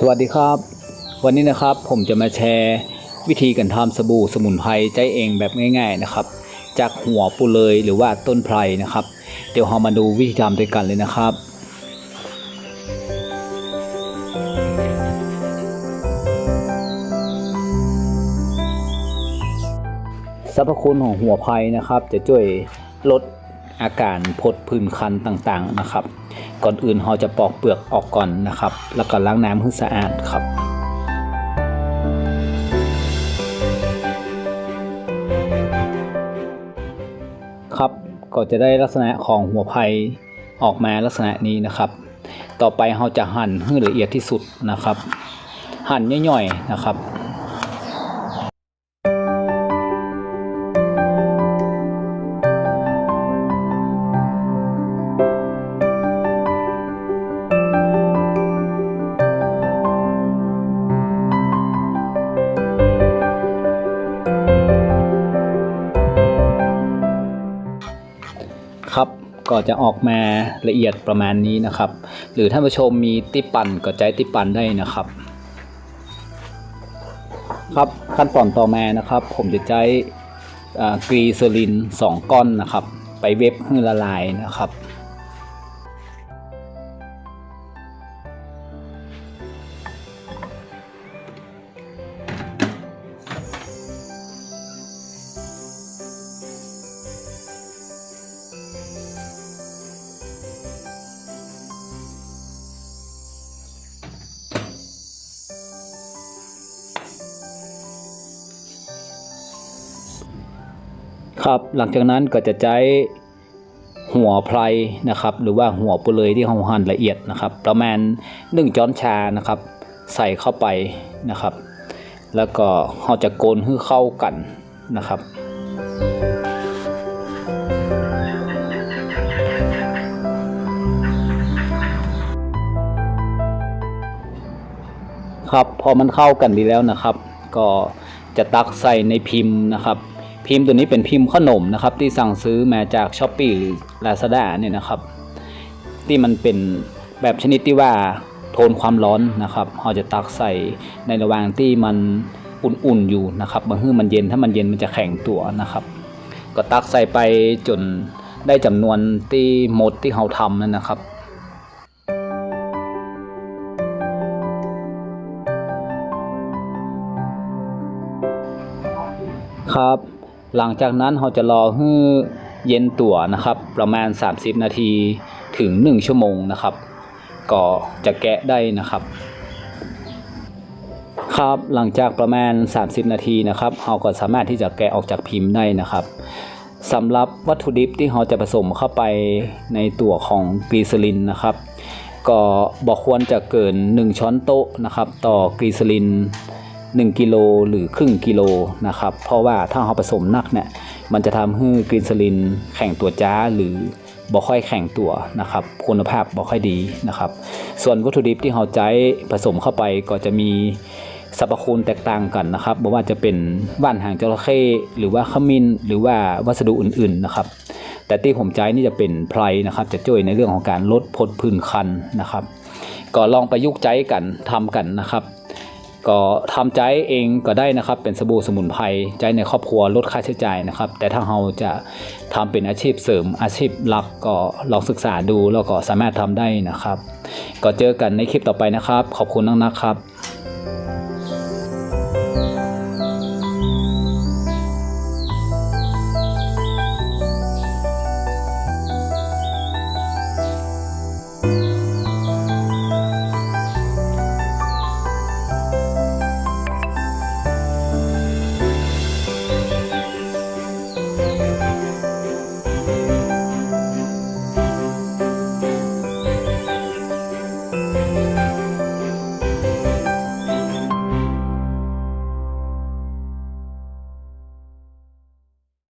สวัสดีครับ วันนี้นะครับผมจะมาแชร์วิธีการทำสบู่สมุนไพรใจเองแบบง่าย ๆนะครับ จากหัวปูเลยหรือว่าต้นไพรนะครับ เดี๋ยวเรามาดูวิธีทำด้วยกันเลยนะครับสรรพคุณของหัวไพรนะครับ จะช่วยลด อาการพดผื่นคันต่างๆนะครับ ก่อนอื่นเราจะปอกเปลือกออกก่อนนะครับ แล้วก็ล้างน้ำให้สะอาดครับครับก็จะได้ลักษณะของหัวไพรออกมาลักษณะนี้นะครับ ต่อไปเราจะหั่นให้ละเอียดที่สุดนะครับ หั่นย่อยๆนะครับ ก็จะออกมาละเอียดประมาณนี้นะครับ หรือท่านผู้ชมมีติปั่นก็ใจติปั่นได้นะครับ ครับขั้นตอนต่อมานะครับ ผมจะใช้กรีเซอริน 2 ก้อนนะครับ ไปเว็บให้ละลายนะครับ ครับหลังจากนั้นก็จะใช้หัวไพรนะครับ หรือว่าหัวปุเลยที่เราหั่นละเอียดนะครับ ประมาณ1ช้อนชานะครับ ใส่เข้าไปนะครับ แล้วก็เราจะโกนให้เข้ากันนะครับครับพอมันเข้ากันดีแล้วนะครับ ก็จะตักใส่ในพิมพ์นะครับ พิมพ์ตัวนี้เป็นพิมพ์ขนมนะครับ ที่สั่งซื้อมาจาก s h อ p e e หรือ Lazada เนี่ยนะครับ ที่มันเป็นแบบชนิดที่ว่าโทนความร้อนนะครับเราจะตักใส่ในระหว่างที่มันอุ่นๆอยู่นะครับบางทีมันเย็นถ้ามันเย็นมันจะแข็งตัวนะครับ ก็ตักใส่ไปจนได้จำนวนที่หมดที่เราทำนั่นนะครับครับ หลังจากนั้นเราจะรอให้เย็นตัวนะครับ ประมาณ 30 นาทีถึง 1 ชั่วโมงนะครับ ก็จะแกะได้นะครับ ครับหลังจากประมาณ 30 นาทีนะครับเราก็สามารถที่จะแกะออกจากพิมพ์ได้นะครับสำหรับวัตถุดิบที่เราจะผสมเข้าไปในตัวของกรีซลินนะครับ ก็บอกควรจะเกิน 1 ช้อนโต๊ะนะครับ ต่อกรีซลิน 1กิโลหรือครึ่งกิโลนะครับ เพราะว่าถ้าเราผสมนักเนี่ยมันจะทำให้กรีนซลินแข็งตัวจ้าหรือบ่ค่อยแข็งตัวนะครับ คุณภาพบ่ค่อยดีนะครับ ส่วนวัตถุดิบที่เราใช้ผสมเข้าไปก็จะมีสรรพคุณแตกต่างกันนะครับไม่ว่าจะเป็นว่านหางจระเข้หรือว่าขมิ้นหรือว่าวัสดุอื่นๆนะครับ แต่ที่ผมใช้นี่จะเป็นไพรนะครับ จะช่วยในเรื่องของการลดพดผื่นคันนะครับ ก็ลองประยุกต์ใจกันทำกันนะครับ ก็ทำใจเองก็ได้นะครับ เป็นสบู่สมุนไพรใจในครอบครัวลดค่าใช้จ่ายนะครับ แต่ถ้าเราจะทำเป็นอาชีพเสริมอาชีพหลักก็ลองศึกษาดูแล้วก็สามารถทำได้นะครับ ก็เจอกันในคลิปต่อไปนะครับ ขอบคุณนักนะครับ